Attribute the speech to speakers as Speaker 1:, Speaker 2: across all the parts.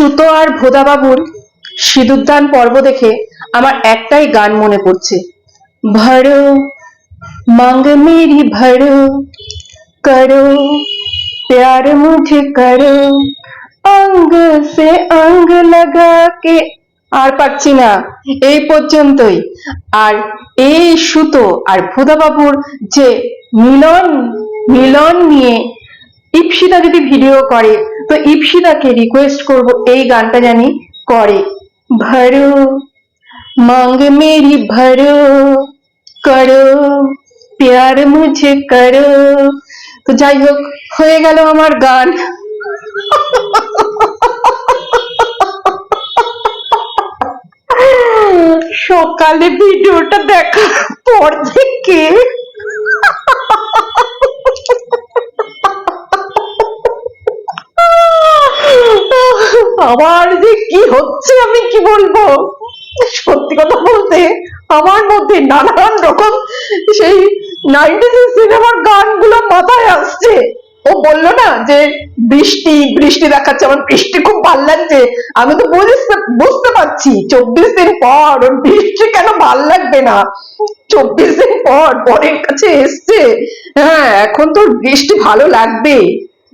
Speaker 1: সুতো আর ভোদাবাবুর সিঁদুরদান পর্ব দেখে আমার একটাই গান মনে পড়ছে। ভরো, মাঙ্গ মেরি ভরো, করো, প্যার मुझे করো, অঙ্গ সে অঙ্গ লাগাকে আর পাচ্ছি না। এই পর্যন্তই। আর এই সুতো আর ভুদাবাবুর যে মিলন মিলন নিয়ে ইপসিতা যদি ভিডিও করে তো ইপসিদাকে রিকোয়েস্ট করব এই গানটা জানি করে। ভরো, মাঙ্গ মেরি ভরো, করো, প্যার মুঝে করো। তো যাই হোক, হয়ে গেল আমার গান। সকালে ভিডিওটা দেখা পর থেকে আমার যে কি হচ্ছে আমি কি বলব? সত্যি কথা বলতে আমার মধ্যে নানান রকম সেই নাইনটিস সিনেমার গানগুলো মাথায় আসছে। ও বলল না যে বৃষ্টি বৃষ্টি দেখাচ্ছে, আমার বৃষ্টি খুব ভালো লাগছে। আমি তো বুঝতে বুঝতে পারছি, চব্বিশ দিন পর ওর বৃষ্টি কেন ভালো লাগবে না? চব্বিশ দিন পর পরের কাছে এসছে। হ্যাঁ এখন তো বৃষ্টি ভালো লাগবে।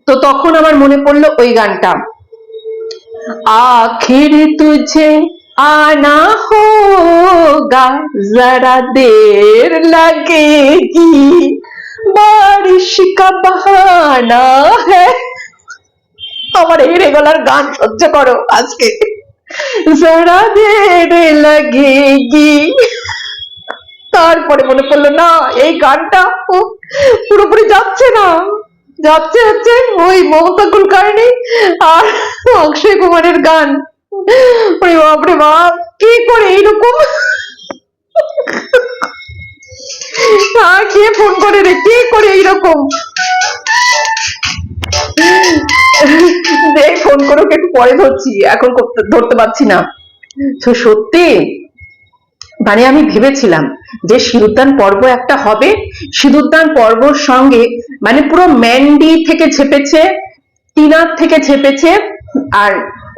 Speaker 1: তো তখন আমার মনে পড়ল ওই গানটা। आखिर तुझे आना होगा जरा देर लगेगी बारिश का बहाना है আমার এই রেগুলার গান সহ্য করো আজকে জরা দের লাগেগি তারপরে মনে পড়লো না এই গানটা ও পুরোপুরি যাচ্ছে না যাচ্ছে হচ্ছে ওই মমতা কুলকার্নি আর অক্ষয় কুমারের গান। বাপরে বাপ, কি করে এইরকম? আর কে ফোন করে রে, কে করে এইরকম? দেখ, ফোন করে একটু পরে ধরছি, এখন ধরতে পারছি না। তো সত্যি মানে আমি ভেবেছিলাম যে সিঁদুরদান পর্ব একটা হবে। সিঁদুরদান পর্বর সঙ্গে মানে পুরো ম্যান্ডি থেকে ছেপেছে, টিনার থেকে ছেপেছে, আর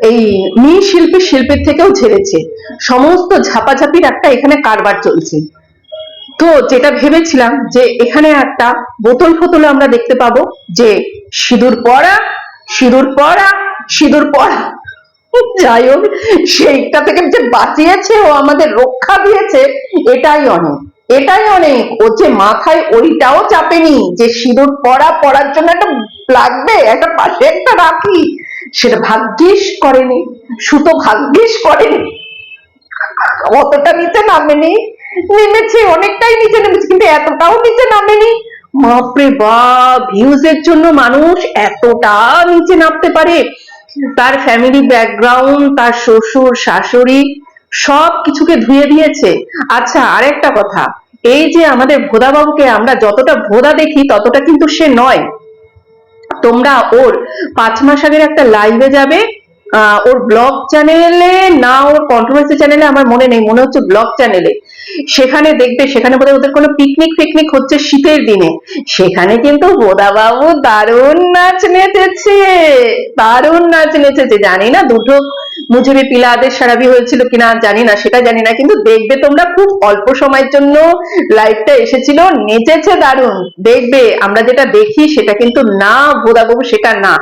Speaker 1: এই মি শিল্পী শিল্পীর থেকেও ঝেড়েছে সমস্ত ঝাপাঝাপির একটা এখানে কারবার চলছে। তো যেটা ভেবেছিলাম যে এখানে একটা বোতল ফোতলে আমরা দেখতে পাবো যে সিঁদুর পরা সিঁদুর পরা সিঁদুর পরা যাই হোক, সেইটা থেকে যে বাঁচিয়েছে ও আমাদের রক্ষা দিয়েছে, এটাই অনেক। এটাই অনেক। ও যে মাথায় ওইটাও চাপেনি, যে সিঁদুর পরা পড়ার জন্য একটা লাগবে একটা পাশে একটা রাখি, সেটা ভাগ্যিস করেনি। সুতো ভাগ্যিস করেনি। অতটা নিচে নামেনি। নেমেছে, অনেকটাই নিচে নেমেছে, কিন্তু এতটাও নিচে নামেনি। বাপরে বাপ ভিউজ এর জন্য মানুষ এতটা নিচে নামতে পারে। তার ফ্যামিলি ব্যাকগ্রাউন্ড তার শ্বশুর, শাশুড়ি, সব কিছুকে ধুয়ে দিয়েছে। আচ্ছা আরেকটা কথা। এই যে আমাদের ভোদাবাবুকে আমরা যতটা ভোদা দেখি, ততটা কিন্তু সে নয়। তোমরা ওর পাঁচ মাস আগের একটা লাইভে যাবে ওর ব্লগ চ্যানেলে না ওর কন্ট্রোভার্সি চ্যানেলে আমার মনে নেই, মনে হচ্ছে ব্লগ চ্যানেলে সেখানে দেখবে, সেখানে বোধহয় ওদের কোনো পিকনিক ফিকনিক হচ্ছে শীতের দিনে। সেখানে কিন্তু বোদাবাবু দারুণ নাচ নেচেছে, দারুণ নাচ নেচেছে, জানি না, দুটো মুজুরি পিলাদের সারাবি হয়েছিল কিনা জানি না, সেটা জানি না, কিন্তু দেখবে তোমরা খুব অল্প সময়ের জন্য লাইভটা এসেছিল, নেচেছে দারুণ। দেখবে, আমরা যেটা দেখি সেটা কিন্তু না ভোদাবাবু সেটা না।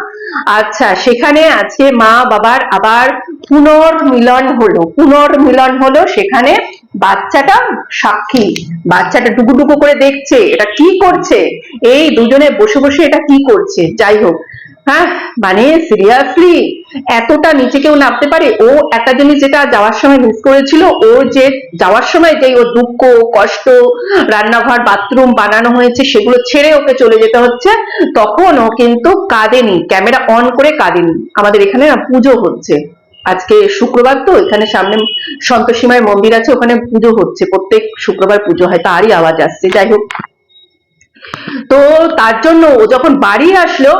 Speaker 1: আচ্ছা সেখানে আজকে মা বাবার আবার পুনর্মিলন হলো। পুনর্মিলন হলো সেখানে বাচ্চাটা সাক্ষী। বাচ্চাটা টুকুটুকু করে দেখছে, এটা কি করছে? এই দুজনে বসে বসে এটা কি করছে? যাই হোক হ্যাঁ মানে সিরিয়াসলি এতটা নিচে কেউ নামতে পারে? ও একটা জিনিস যেটা যাওয়ার সময় মিস করেছিল, ও যে যাওয়ার সময় যে ওর দুঃখ, কষ্ট, রান্নাঘর বাথরুম বানানো হয়েছে, সেগুলো ছেড়ে ওকে চলে যেতে হচ্ছে, তখন ও কিন্তু কাঁদেনি ক্যামেরা অন করে কাঁদেনি। আমাদের এখানে না পুজো হচ্ছে। আজকে শুক্রবার তো, এখানে সামনে সন্তোষী মায়ের মন্দির আছে, ওখানে পুজো হচ্ছে। প্রত্যেক শুক্রবার পুজো হয়, তারই আওয়াজ আসছে। যাই হোক। তো তার জন্য ও যখন বাড়ি আসলো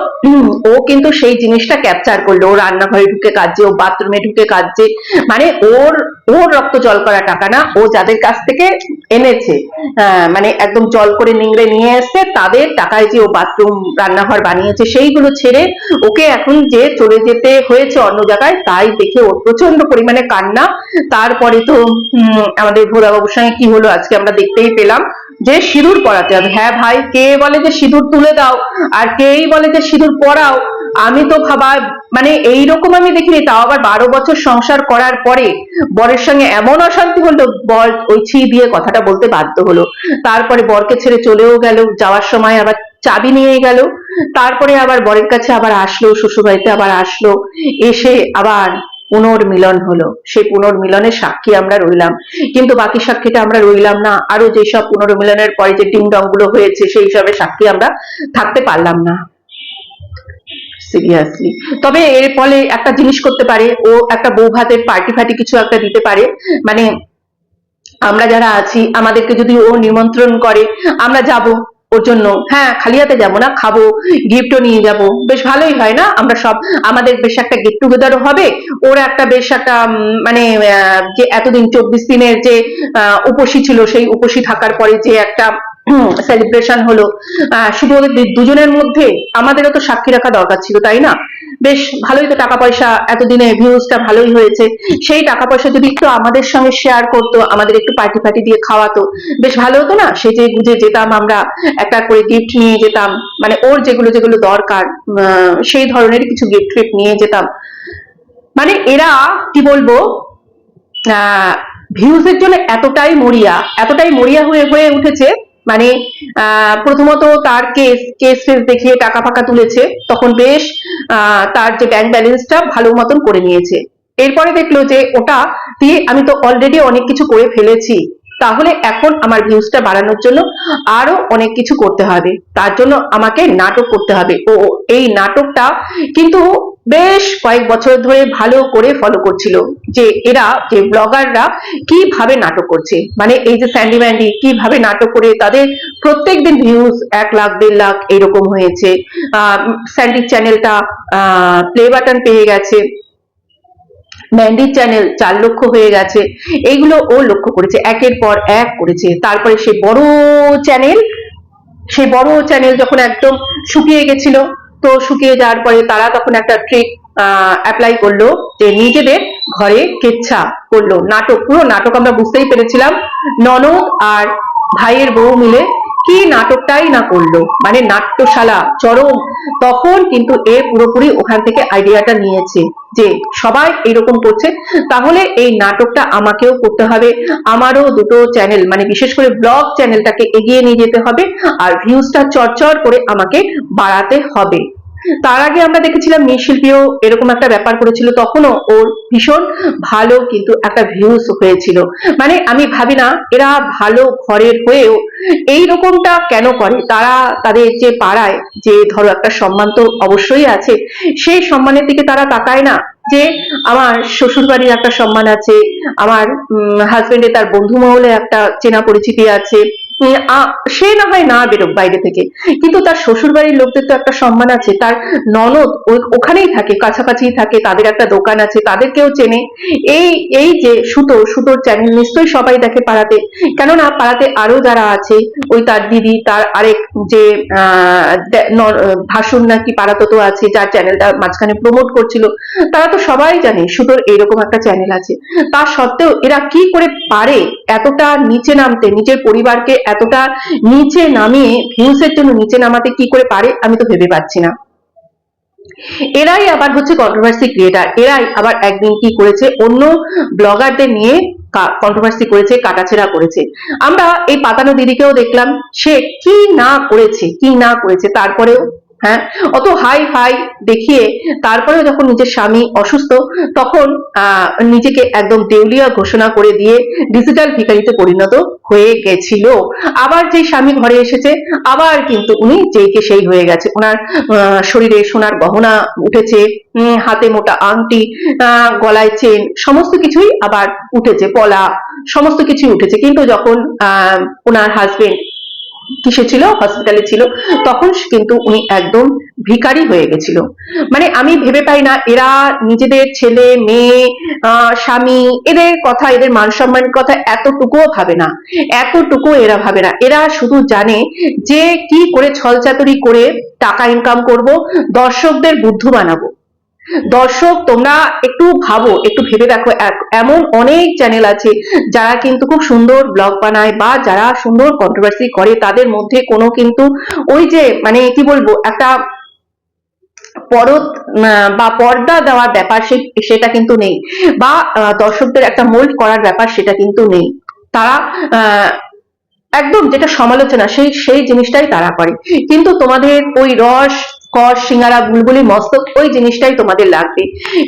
Speaker 1: ও কিন্তু সেই জিনিসটা ক্যাপচার করল। ও রান্নাঘরে ঢুকে কাজে ও বাথরুমে ঢুকে কাজে মানে ওর ওর রক্ত জল করা টাকা না, ও যাদের কাছ থেকে এনেছে মানে একদম জল করে নিংড়ে নিয়ে এসছে, তাদের টাকায় যে ও বাথরুম রান্নাঘর বানিয়েছে, সেইগুলো ছেড়ে ওকে এখন যে চলে যেতে হয়েছে অন্য জায়গায়, তাই দেখে ওর প্রচণ্ড পরিমাণে কান্না। তারপরে তো আমাদের ভোলাবাবুর সঙ্গে কি হলো আজকে আমরা দেখতেই পেলাম। যে সিঁদুর পরাতে হবে। হ্যাঁ ভাই, কে বলে যে সিঁদুর তুলে দাও আর কেই বলে যে সিঁদুর পরাও, আমি তো ভাবা মানে এইরকম আমি দেখিনি, তাও আবার বারো বছর সংসার করার পরে বরের সঙ্গে এমন অশান্তি হলো, বর ওই ছি দিয়ে কথাটা বলতে বাধ্য হলো। তারপরে বরকে ছেড়ে চলেও গেল, যাওয়ার সময় আবার চাবি নিয়ে গেল, তারপরে আবার বরের কাছে আবার আসলো, শ্বশুরবাড়িতে আবার আসলো, এসে আবার পুনর্মিলন হলো। সেই পুনর্মিলনের সাক্ষী আমরা রইলাম। কিন্তু বাকি সাক্ষীটা আমরা রইলাম না। আরও যেসব পুনর্মিলনের পরে যে ডিংডংগুলো হয়েছে, সেই সবের সাক্ষী আমরা থাকতে পারলাম না। সিরিয়াসলি তবে এর ফলে একটা জিনিস করতে পারে। ও একটা বউ ভাতের পার্টি ফার্টি কিছু একটা দিতে পারে। মানে আমরা যারা আছি, আমাদেরকে যদি ও নিমন্ত্রণ করে, আমরা যাব। ওর জন্য হ্যাঁ খালিয়াতে যাব না, খাব গিফটও নিয়ে যাব। বেশ ভালোই হয় না? আমরা সব, আমাদের বেশ একটা গেট টুগেদারও হবে। ওর একটা বেশ একটা মানে যে এতদিন চব্বিশ দিনের যে উপসী ছিল, সেই উপসী থাকার পরে যে একটা সেলিব্রেশন হলো। শুধু ওদের দুজনের মধ্যে আমাদেরও তো সাক্ষী রাখা দরকার ছিল, তাই না? বেশ ভালোই তো টাকা পয়সা এতদিনে ভিউজটা ভালোই হয়েছে। সেই টাকা পয়সা যদি একটু আমাদের সঙ্গে শেয়ার করতো, আমাদের একটু পার্টি ফার্টি দিয়ে খাওয়াতো, বেশ ভালো হতো না? সে যে গুজে যেতাম আমরা, একটা করে গিফট নিয়ে যেতাম মানে ওর যেগুলো যেগুলো দরকার সেই ধরনের কিছু গিফট ফিফট নিয়ে যেতাম। মানে এরা, কি বলব, আহ ভিউজের জন্য এতটাই মরিয়া এতটাই মরিয়া হয়ে হয়ে উঠেছে মানে প্রথমত তার কেস কেস ফেস দেখিয়ে টাকা ফাঁকা তুলেছে, তখন বেশ তার যে ব্যাংক ব্যালেন্সটা ভালো মতন করে নিয়েছে। এরপরে দেখল যে ওটা দিয়ে আমি তো অলরেডি অনেক কিছু করে ফেলেছি, তাহলে এখন আমার ভিউজটা বাড়ানোর জন্য আরও অনেক কিছু করতে হবে। তার জন্য আমাকে নাটক করতে হবে। ও, এই নাটকটা কিন্তু বেশ কয়েক বছর ধরে ভালো করে ফলো করছিল যে এরা, যে ব্লগাররা কীভাবে নাটক করছে। মানে এই যে স্যান্ডি ম্যান্ডি কীভাবে নাটক করে, তাদের প্রত্যেক দিন ভিউজ এক লাখ, দেড় লাখ এরকম হয়েছে। স্যান্ডির চ্যানেলটা প্লে বাটন পেয়ে গেছে। ম্যান্ডির চ্যানেল চার লক্ষ হয়ে গেছে। এইগুলো ও লক্ষ্য করেছে, একের পর এক করেছে। তারপরে সে বড় চ্যানেল সেই বড় চ্যানেল যখন একদম শুকিয়ে গেছিল তো শুকিয়ে যাওয়ার পরে তারা তখন একটা ট্রিক অ্যাপ্লাই করল যে নিজেদের ঘরে কেচ্ছা করল। নাটক, পুরো নাটক আমরা বুঝতেই পেরেছিলাম। ননদ আর ভাইয়ের বউ মিলে কি নাটকটাই না করল। মানে নাট্যশালা, চরম। তখন কিন্তু এ পুরোপুরি ওখান থেকে আইডিয়াটা নিয়েছে যে সবাই এরকম করছে। তাহলে এই নাটকটা আমাকেও করতে হবে। আমারও দুটো চ্যানেল মানে বিশেষ করে ব্লগ চ্যানেলটাকে এগিয়ে নিয়ে যেতে হবে। আর ভিউজটা চরচর করে আমাকে বাড়াতে হবে। তার আগে আমরা দেখেছিলাম শিল্পীও এরকম একটা ব্যাপার করেছিল, তখনও ওর ভীষণ ভালো কিন্তু একটা ভিউজ হয়েছিল। মানে আমি ভাবি না, এরা ভালো ঘরের হয়েও এই রকমটা কেন করে? তারা তাদের যে পাড়ায় যে ধরো একটা সম্মান তো অবশ্যই আছে, সেই সম্মানের দিকে তারা তাকায় না যে আমার শ্বশুর বাড়ির একটা সম্মান আছে, আমার হাজবেন্ডে তার বন্ধু মহলে একটা চেনা পরিচিতি আছে সে না হয় না বেরোক বাইরে থেকে। কিন্তু তার শ্বশুর বাড়ির লোকদের তো একটা সম্মান আছে। তার ননদ ওখানেই থাকে কাছাকাছি থাকে, তাদের একটা দোকান আছে, তাদেরকেও চেনে। এই এই যে সুতো, সুতোর চ্যানেল নিশ্চয়ই সবাই দেখে পাড়াতে। কেননা পাড়াতে আরও যারা আছে, ওই তার দিদি, তার আরেক যে ভাসুর নাকি পাড়াতো আছে, যার চ্যানেলটা মাঝখানে প্রমোট করছিল, তারা তো সবাই জানে সুতোর এইরকম একটা চ্যানেল আছে। তা সত্ত্বেও এরা কি করে পারে? এতটা নিচে নামতে, নিজের পরিবারকে এতটা নিচে নামিয়ে ভিউসের জন্য নিচে নামাতে কি করে পারে, আমি তো ভেবে পাচ্ছি না। এরাই আবার হচ্ছে কন্ট্রোভার্সি ক্রিয়েটার এরাই আবার একদিন কি করেছে, অন্য ব্লগারদের নিয়ে কন্ট্রোভার্সি করেছে, কাটাছেড়া করেছে। আমরা এই পাতানো দিদিকেও দেখলাম, সে কি না করেছে, কি না করেছে, তারপরেও হ্যাঁ? অত হাই হাই দেখিয়ে তারপরেও যখন নিজের স্বামী অসুস্থ, তখন নিজেকে একদম দেউলিয়া ঘোষণা করে দিয়ে ডিজিটাল ভিকারিতে পরিণত হয়ে গেছিল। আবার যে স্বামী ঘরে এসেছে, আবার কিন্তু উনি যেইকে সেই হয়ে গেছে। ওনার শরীরে সোনার গহনা উঠেছে হাতে মোটা আংটি গলায় চেন, সমস্ত কিছুই আবার উঠেছে, পলা, সমস্ত কিছুই উঠেছে। কিন্তু যখন ওনার হাজবেন্ড কিসে ছিল? হসপিটালে ছিল। তখন কিন্তু উনি একদম ভিখারি হয়ে গেছিল। মানে আমি ভেবে পাই না, এরা নিজেদের ছেলে, মেয়ে স্বামী, এদের কথা, এদের মান সম্মানের কথা এতটুকুও ভাবে না। এতটুকু এরা ভাবে না। এরা শুধু জানে যে কি করে ছলচাতুরি করে টাকা ইনকাম করব, দর্শকদের বুদ্ধ বানাবো। দর্শক, তোমরা একটু ভাবো, একটু ভেবে দেখো। এমন অনেক চ্যানেল আছে যারা কিন্তু খুব সুন্দর ব্লগ বানায় বা যারা সুন্দর কন্ট্রোভার্সি করে, তাদের মধ্যে কোনো কিন্তু ওই যে মানে কি বলব, একটা পরত বা পর্দা দেওয়ার ব্যাপার সেটা কিন্তু নেই। বা দর্শকদের একটা মোল্ড করার ব্যাপার সেটা কিন্তু নেই। তারা একদম যেটা সমালোচনা, সেই সেই জিনিসটাই তারা করে। কিন্তু তোমাদের ওই রস কস সিঙ্গারা, বুলবুলি, মস্তক, ওই জিনিসটাই তোমাদের লাগবে।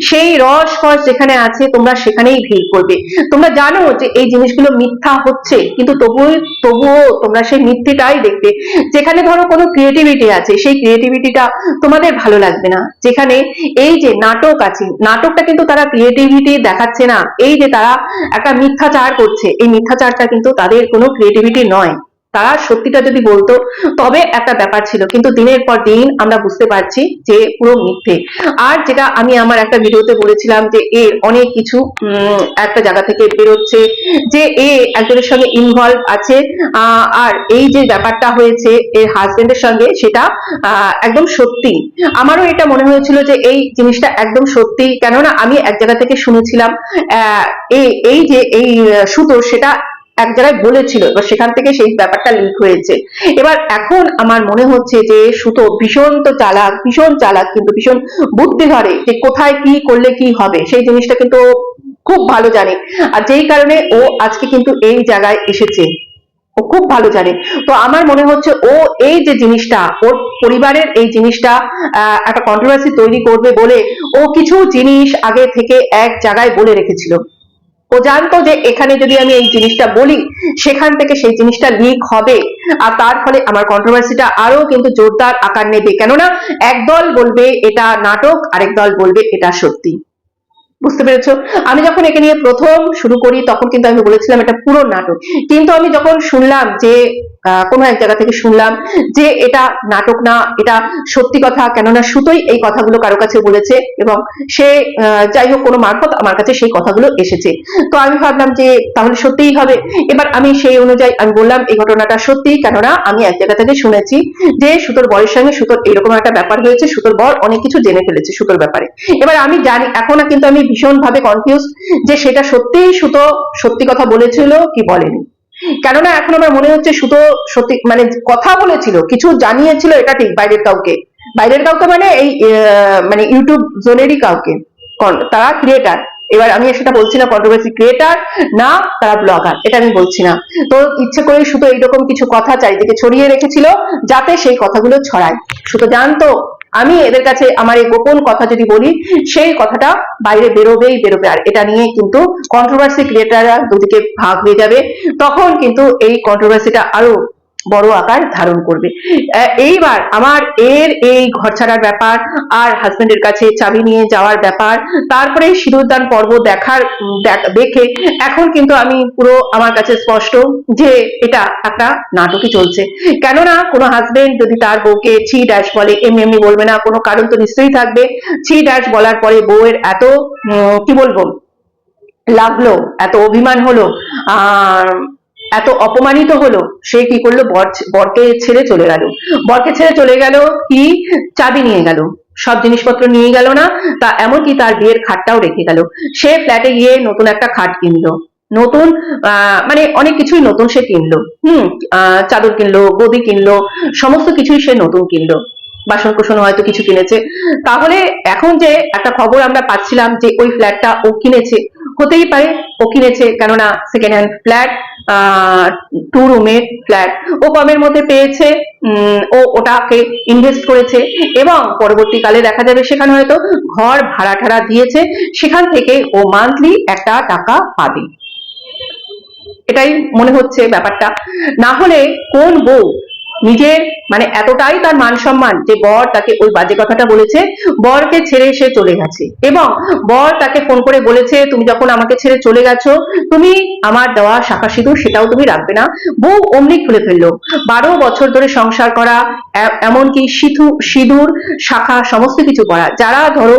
Speaker 1: সেই রস কস যেখানে আছে, তোমরা সেখানেই ভিড় করবে। তোমরা জানো যে এই জিনিসগুলো মিথ্যা হচ্ছে, কিন্তু তবুও তবুও তোমরা সেই মিথ্যেটাই দেখবে। যেখানে ধরো কোনো ক্রিয়েটিভিটি আছে, সেই ক্রিয়েটিভিটিটা তোমাদের ভালো লাগবে না। যেখানে এই যে নাটক আছে, নাটকটা কিন্তু তারা ক্রিয়েটিভিটি দেখাচ্ছে না। এই যে তারা একটা মিথ্যাচার করছে, এই মিথ্যাচারটা কিন্তু তাদের কোনো ক্রিয়েটিভিটি নয়। তারা সত্যিটা যদি বলতো, তবে একটা ব্যাপার ছিল। কিন্তু দিনের পর দিন আমরা বুঝতে পারছি যে পুরো মিথ্যে। আর যেটা আমি আমার একটা ভিডিওতে বলেছিলাম যে এ অনেক কিছু একটা জায়গা থেকে বেরোচ্ছে যে এ একজনের সঙ্গে ইনভলভ আছে আর এই যে ব্যাপারটা হয়েছে এর হাজবেন্ডের সঙ্গে সেটা একদম সত্যি। আমারও এটা মনে হয়েছিল যে এই জিনিসটা একদম সত্যি। কেননা আমি এক জায়গা থেকে শুনেছিলাম এই যে এই সুতো সেটা এক জায়গায় বলেছিল, এবার সেখান থেকে সেই ব্যাপারটা লিক হয়েছে। এবার এখন আমার মনে হচ্ছে যে সুতো ভীষণ তো চালাক, ভীষণ চালাক, কিন্তু ভীষণ বুদ্ধি ধরে যে কোথায় কি করলে কি হবে, সেই জিনিসটা কিন্তু খুব ভালো জানে। আর যেই কারণে ও আজকে কিন্তু এই জায়গায় এসেছে। ও খুব ভালো জানে। তো আমার মনে হচ্ছে ও এই যে জিনিসটা, ওর পরিবারের এই জিনিসটা একটা কন্ট্রোভার্সি তৈরি করবে বলে ও কিছু জিনিস আগে থেকে এক জায়গায় বলে রেখেছিল। ও জানতো যে এখানে যদি আমি এই জিনিসটা বলি, সেখান থেকে সেই জিনিসটা লিক হবে। আর তার ফলে আমার কন্ট্রোভার্সিটা আরও কিন্তু জোরদার আকার নেবে। কেননা একদল বলবে এটা নাটক, আরেক দল বলবে এটা সত্যি। বুঝতে পেরেছ? আমি যখন একে নিয়ে প্রথম শুরু করি, তখন কিন্তু আমি বলেছিলাম এটা পুরো নাটক। কিন্তু আমি যখন শুনলাম যে কোনো এক জায়গা থেকে শুনলাম যে এটা নাটক না, এটা সত্যি কথা, কেননা সুতোই এই কথাগুলো কারও কাছে বলেছে এবং সে যাই হোক, কোনো মারফত আমার কাছে সেই কথাগুলো এসেছে। তো আমি ভাবলাম যে তাহলে সত্যিই হবে। এবার আমি সেই অনুযায়ী আমি বললাম, এই ঘটনাটা সত্যি, কেননা আমি এক জায়গা থেকে শুনেছি যে সুতোর বরের সঙ্গে সুতোর এরকম একটা ব্যাপার হয়েছে, সুতোর বর অনেক কিছু জেনে ফেলেছে সুতোর ব্যাপারে। এবার আমি জানি, এখন কিন্তু আমি ভীষণ ভাবে কনফিউজ যে সেটা সত্যিই সুতো সত্যি কথা বলেছিল কি বলেনি। কেননা এখন আমার মনে হচ্ছে সুতো সত্যি মানে কথা বলেছিল, কিছু জানিয়েছিল এটা ঠিক বাইরের কাউকে। বাইরের কাউকে মানে এই মানে ইউটিউব জোনেরই কাউকে। তারা ক্রিয়েটার এবার আমি সেটা বলছি না কন্ট্রোভার্সি ক্রিয়েটার না, তারা ব্লগার এটা আমি বলছি না। তো ইচ্ছে করে শুধু এইরকম কিছু কথা চারিদিকে ছড়িয়ে রেখেছিল, যাতে সেই কথাগুলো ছড়ায়। শুধু জানতো আমি এদের কাছে আমার এই গোপন কথা যদি বলি, সেই কথাটা বাইরে বেরোবেই বেরোবে। আর এটা নিয়ে কিন্তু কন্ট্রোভার্সি ক্রিয়েটাররা দুদিকে ভাগ হয়ে যাবে। তখন কিন্তু এই কন্ট্রোভার্সিটা আরও বড় আকার ধারণ করবে। আহ, এইবার আমার এর এই ঘর ছাড়ার ব্যাপার আর হাজবেন্ডের কাছে চাবি নিয়ে যাওয়ার ব্যাপার তারপরে সিঁদুরদান পর্ব দেখার দেখ- এখন কিন্তু আমি পুরো আমার কাছে স্পষ্ট যে এটা একটা নাটকই চলছে। কেননা কোনো হাজবেন্ড যদি তার বউকে ছি ড্যাশ বলে এমনি এমনি বলবে না কোনো কারণ তো নিশ্চয়ই থাকবে। ছি ড্যাশ বলার পরে বউয়ের এত কি বলব লাগল এত অভিমান হলো আর এত অপমানিত হলো, সে কি করল? বর বরকে ছেড়ে চলে গেল। বরকে ছেড়ে চলে গেল কি? চাবি নিয়ে গেল। সব জিনিসপত্র নিয়ে গেল না, তা এমনকি তার বিয়ের খাটটাও রেখে গেল। সে ফ্ল্যাটে গিয়ে নতুন একটা খাট কিনলো। নতুন মানে অনেক কিছুই নতুন সে কিনলো। হুম চাদর কিনলো, গদি কিনলো, সমস্ত কিছুই সে নতুন কিনলো। বাসন কোসন হয়তো কিছু কিনেছে। তাহলে এখন যে একটা খবর আমরা পাচ্ছিলাম যে ওই ফ্ল্যাটটা ও কিনেছে হতেই পারে। ও কিনেছে কেননা সেকেন্ড হ্যান্ড ফ্ল্যাট টু রুমের ফ্ল্যাট ও কমের মধ্যে পেয়েছে ও ওটাকে ইনভেস্ট করেছে এবং পরবর্তীকালে দেখা যাবে সেখানে হয়তো ঘর ভাড়া ঠাড়া দিয়েছে, সেখান থেকে ও মান্থলি একটা টাকা পাবে। এটাই মনে হচ্ছে ব্যাপারটা। না হলে কোন বউ নিজের মানে এতটাই তার মান সম্মান যে বর তাকে ওই বাজে কথাটা বলেছে, বরকে ছেড়ে সে চলে গেছে। এবং বর তাকে ফোন করে বলেছে, তুমি যখন আমাকে ছেড়ে চলে গেছো, তুমি আমার দেওয়া শাখা সিঁদুর সেটাও তুমি রাখবে না। বউ অমনি খুলে ফেলল। বারো বছর ধরে সংসার করা এমনকি সিধু সিঁদুর, শাখা, সমস্ত কিছু করা। যারা ধরো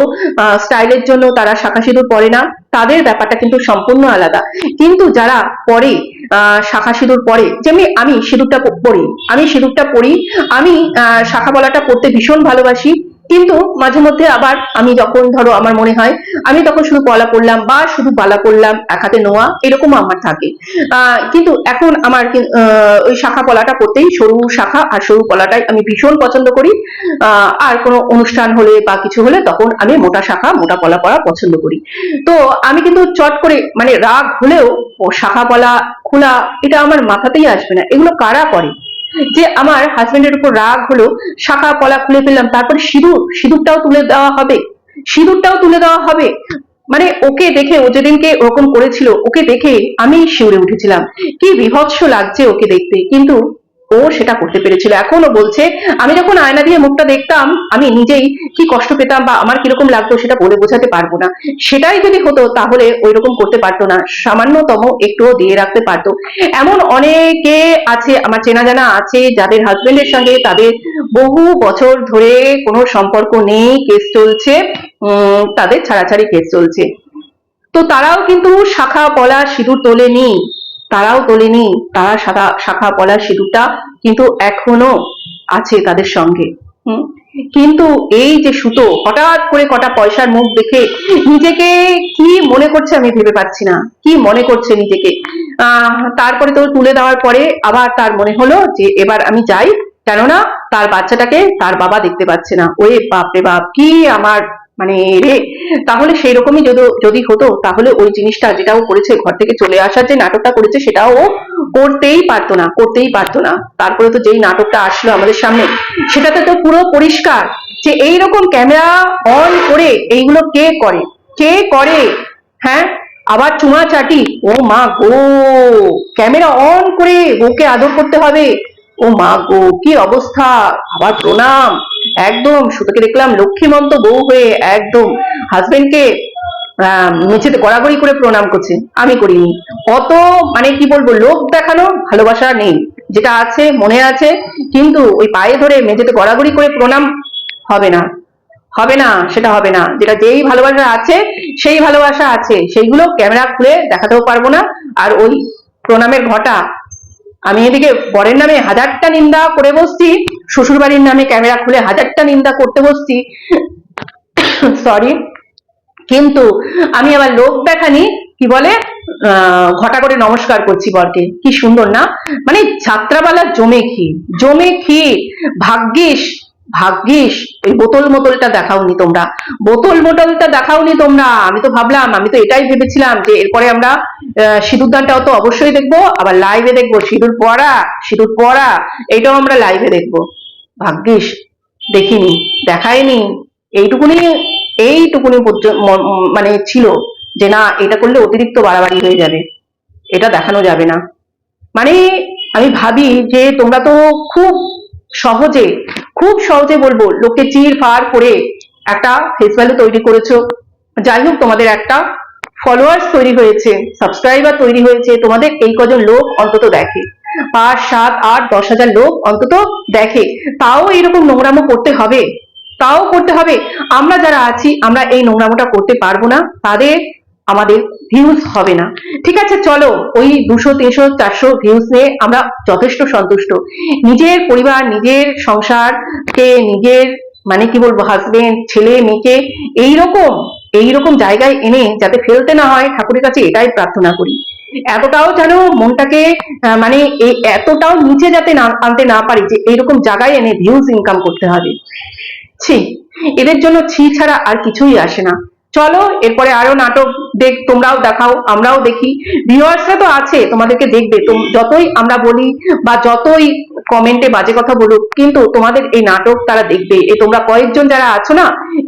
Speaker 1: স্টাইলের জন্য তারা শাখা সিঁদুর পরে না, তাদের ব্যাপারটা কিন্তু সম্পূর্ণ আলাদা। কিন্তু যারা পরে শাখা সিঁদুর পরে, যেমনি আমি সিঁদুরটা পড়ি আমি সিঁদুরটা পড়ি আমি শাখা বলাটা পড়তে ভীষণ ভালোবাসি। কিন্তু মাঝে মধ্যে আবার আমি যখন, ধরো আমার মনে হয়, আমি তখন শুধু পলা পরলাম বা শুধু বালা পরলাম এক হাতে নোয়া এরকম আমার থাকে। কিন্তু এখন আমার ওই শাখা পলাটা পরতেই সরু শাখা আর সরু পলাটাই আমি ভীষণ পছন্দ করি। আর কোনো অনুষ্ঠান হলে বা কিছু হলে তখন আমি মোটা শাখা, মোটা পলা পরা পছন্দ করি। তো আমি কিন্তু চট করে মানে রাগ হলেও শাখা পলা, খোলা, এটা আমার মাথাতেই আসবে না। এগুলো কারা করে? যে আমার হাজবেন্ডের উপর রাগ হলো, শাখা পলা খুলে ফেললাম, তারপরে সিঁদুর, সিঁদুরটাও তুলে দেওয়া হবে, সিঁদুরটাও তুলে দেওয়া হবে। মানে ওকে দেখে ও যেদিনকে ওরকম করেছিল, ওকে দেখে আমি শিউরে উঠেছিলাম। কি বিভৎস লাগছে ওকে দেখতে। কিন্তু ও সেটা করতে পেরেছিল। এখনও বলছে, আমি যখন আয়না দিয়ে মুখটা দেখতাম, আমি নিজেই কি কষ্ট পেতাম বা আমার কীরকম লাগতো সেটা বলে বোঝাতে পারব না। সেটাই যদি হতো, তাহলে ওই রকম করতে পারতো না। সামান্যতম একটুও দিয়ে রাখতে পারতো। এমন অনেকে আছে, আমার চেনা জানা আছে, যাদের হাজবেন্ডের সঙ্গে তাদের বহু বছর ধরে কোনো সম্পর্ক নেই কেস চলছে তাদের ছাড়াছাড়ি কেস চলছে। তো তারাও কিন্তু শাখা, পলা, সিঁদুর তোলেনি। তারাও তোলেনি তারা শাখা শাখা পলা সিঁদুরটা কিন্তু এখনও আছে তাদের সঙ্গে? কিন্তু এই যে সুতো, হঠাৎ করে কটা পয়সার মুখ দেখে নিজেকে কি মনে করছে আমি ভেবে পাচ্ছি না। কি মনে করছে নিজেকে। তারপরে তো তুলে দেওয়ার পরে আবার তার মনে হলো যে এবার আমি যাই, কেননা তার বাচ্চাটাকে তার বাবা দেখতে পাচ্ছে না। ওরে বাপ রে বাপ, কি আমার মানে রে, তাহলে সেই রকমই যদি যদি হতো, তাহলে ওই জিনিসটা যেটা ও করেছে, ঘর থেকে চলে আসার যে নাটকটা করেছে সেটাও ও করতেই পারতো না, করতেই পারতো না। তারপরে তো যেই নাটকটা আসলো আমাদের সামনে, সেটাতে তো পুরো পরিষ্কার যে এইরকম ক্যামেরা অন করে এইগুলো কে করে? কে করে? হ্যাঁ? আবার চুমা চাটি, ও মা গো, ক্যামেরা অন করে বউকে আদর করতে হবে। ও মা গো, কি অবস্থা? আবার প্রণাম। একদম সুতোকে দেখলাম লক্ষ্মীমন্ত বউ হয়ে একদম হাজবেন্ডকে মেঝেতে গড়াগড়ি করে প্রণাম করছে। আমি করিনি। অত মানে কি বলব লোক দেখানো ভালোবাসা নেই। যেটা আছে, মনে আছে, কিন্তু ওই পায়ে ধরে মেঝেতে গড়াগড়ি করে প্রণাম হবে না। হবে না, সেটা হবে না। যেটা যেই ভালোবাসা আছে, সেই ভালোবাসা আছে। সেইগুলো ক্যামেরা খুলে দেখাতেও পারব না। আর ওই প্রণামের ঘটা, আমি এদিকে বরের নামে হাজারটা নিন্দা করে বসছি। শ্বশুর বাড়ির নামে ক্যামেরা খুলে হাজারটা নিন্দা করতে বসছি। সরি কিন্তু আমি আবার লোক দেখানি, কি বলে ঘটা করে নমস্কার করছি বরকে। কি সুন্দর না? মানে ছাত্রাবালা জমে খি জমে খি ভাগ্যিস। ভাগ্যিস, এই বোতল মোতলটা দেখাওনি তোমরা। বোতল মোটলটা দেখাওনি তোমরা। আমি তো ভাবলাম, আমি তো এটাই ভেবেছিলাম যে এরপরে আমরা সিঁদুরদানটাও তো অবশ্যই দেখব, আবার লাইভে দেখব, সিঁদুর পড়া সিঁদুর পড়া, এইটাও আমরা লাইভে দেখব। ভাগ্যিস, দেখিনি, দেখায়নি। এইটুকুনি এইটুকুনি মানে ছিল যে না, এটা করলে অতিরিক্ত বাড়াবাড়ি হয়ে যাবে। এটা দেখানো যাবে না। মানে আমি ভাবি যে তোমরা তো খুব সহজে খুব সহজে বলব, লোককে চির ফার করে একটা ফেস ভ্যালু তৈরি করেছ। যাই হোক, তোমাদের একটা ফলোয়ার্স তৈরি হয়েছে সাবস্ক্রাইবার তৈরি হয়েছে, তোমাদের এই কজন লোক অন্তত দেখে। পাঁচ, সাত, আট, দশ হাজার লোক অন্তত দেখে। তাও এরকম নোংরামো করতে হবে? তাও করতে হবে? আমরা যারা আছি, আমরা এই নোংরামোটা করতে পারব না। তাদের আমাদের ভিউজ হবে না। ঠিক আছে, চলো, ওই দুশো, তিনশো, চারশো ভিউজ নিয়ে আমরা যথেষ্ট সন্তুষ্ট। নিজের পরিবার, নিজের সংসারকে, নিজের মানে কি বলব হাজবেন্ড ছেলে, মেয়েকে এইরকম এইরকম জায়গায় এনে যাতে ফেলতে না হয়, ঠাকুরের কাছে এটাই প্রার্থনা করি। এতটাও যেন মনটাকে মানে এই এতটাও নিচে যাতে না, আনতে না পারি যে এইরকম জায়গায় এনে ভিউজ ইনকাম করতে হবে। ছি, এদের জন্য ছি ছাড়া আর কিছুই আসে না। চলো, এরপরে আরও নাটক দেখ, তোমরাও দেখাও, আমরাও দেখি। ভিউয়ার্সরা তো আছে, তোমাদেরকে দেখবে। যতই আমরা বলি বা যতই কমেন্টে বাজে কথা বলুক, কিন্তু তোমাদের এই নাটক তারা দেখবে। এই তোমরা কয়েকজন যারা আছো না,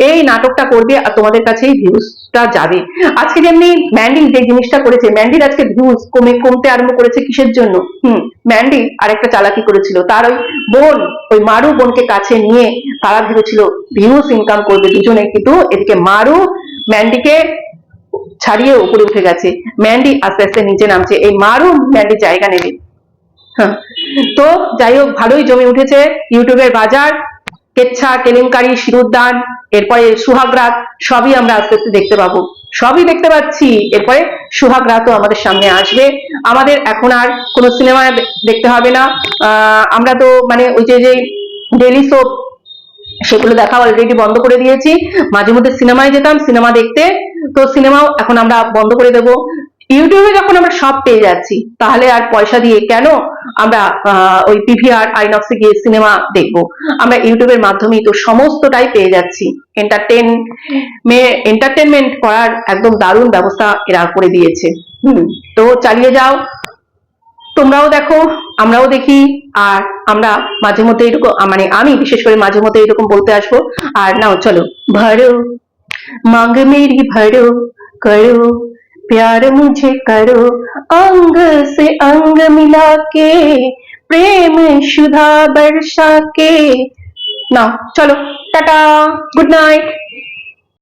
Speaker 1: এই নাটকটা করবে আর তোমাদের কাছে এই ভিউজটা যাবে। আজকে যেমনি ম্যান্ডি যে জিনিসটা করেছে ম্যান্ডির আজকে ভিউজ কমে কমতে আরম্ভ করেছে কিসের জন্য? হুম ম্যান্ডি আরেকটা চালাকি করেছিল। তার ওই বোন, ওই মারু বোনকে কাছে নিয়ে তারা ভেবেছিল ভিউজ ইনকাম করবে দুজনে, কিন্তু এদিকে মারু ম্যান্ডিকে ছাড়িয়ে উপরে উঠে গেছে। ম্যান্ডি আস্তে আস্তে নিচে নামছে। এই মারু ম্যান্ডি জায়গা নেবে। তো যাই হোক, ভালোই জমে উঠেছে ইউটিউবের বাজার। কেচ্ছা, কেলেঙ্কারি, সিঁদুরদান, এরপরে সুহাগরাত, সবই আমরা আস্তে আস্তে দেখতে পাবো। সবই দেখতে পাচ্ছি। এরপরে সুহাগরাতও আমাদের সামনে আসবে। আমাদের এখন আর কোনো সিনেমা দেখতে হবে না। আমরা তো মানে ওই যে যে ডেলি সোপ সেগুলো দেখা অলরেডি বন্ধ করে দিয়েছি। মাঝে মধ্যে সিনেমায় যেতাম, সিনেমা দেখতে। তো সিনেমাও এখন আমরা বন্ধ করে দেব। ইউটিউবে যখন আমরা সব পেয়ে যাচ্ছি, তাহলে আর পয়সা দিয়ে কেন আমরা ওই পিভিআর আইনক্সে গিয়ে সিনেমা দেখব। আমরা ইউটিউবের মাধ্যমেই তো সমস্তটাই পেয়ে যাচ্ছি। এন্টারটেন মে এন্টারটেনমেন্ট করার একদম দারুণ ব্যবস্থা এরা করে দিয়েছে। তো চালিয়ে যাও। তোমরাও দেখো, আমরাও দেখি, আর আমরা মাঝে মধ্যে এরকম মানে আমি বিশেষ করে মাঝে মধ্যে এরকম বলতে আসব। আর নাও, চলো। ভরো মাঙ্গ মেরি ভরো, করো। प्यार मुझे करो, अंग से अंग मिला के प्रेम शुदा बरसा के ना, चलो, टाटा, गुड नाइट।